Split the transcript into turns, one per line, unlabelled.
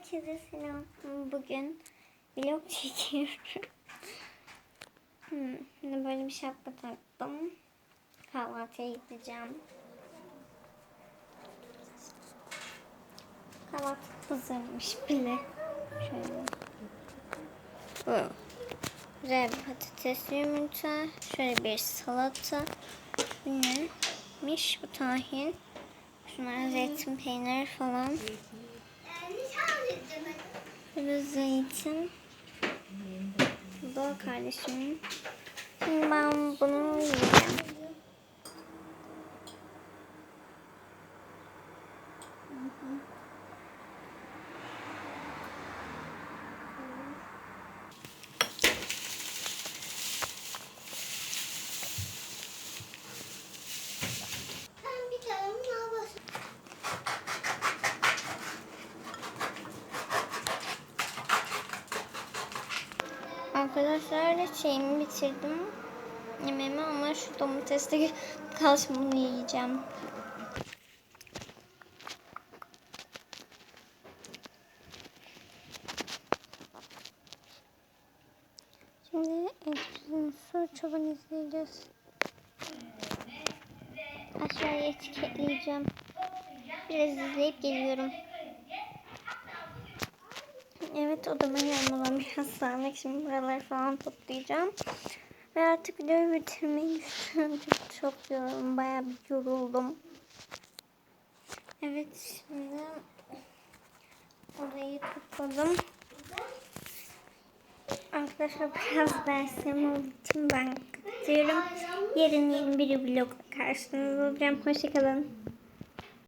Herkese selam. Bugün vlog çekiyorum. Hmm, böyle bir şapka taktım. Kahvaltıya gideceğim. Kahvaltı hazırmış bile. Şöyle. Bu. Güzel bir patates yumurta. Şöyle bir salata. Bu neymiş? Bu tahin. Şunlar zeytin peyniri falan. Zeytin. Bu da. Şimdi ben bunu yiyeceğim.
Ben
Arkadaşlar şeyimi bitirdim. Yemeğimi ama şu domatesli kalsın yiyeceğim. Şimdi su çoban izleyeceğiz. Aşağıya etiketleyeceğim. Biraz izleyip geliyorum. Evet odama gelmeden biraz sağlık. Şimdi buraları falan toplayacağım. Ve artık videoyu bitirmeyi istiyorum. Çünkü çok yoruldum. Bayağı bir yoruldum. Evet şimdi odayı topladım. Arkadaşlar biraz derslerim olduğu için ben kapatıyorum. Yarın yeni bir vlogla karşınızda olacağım. Hoşçakalın.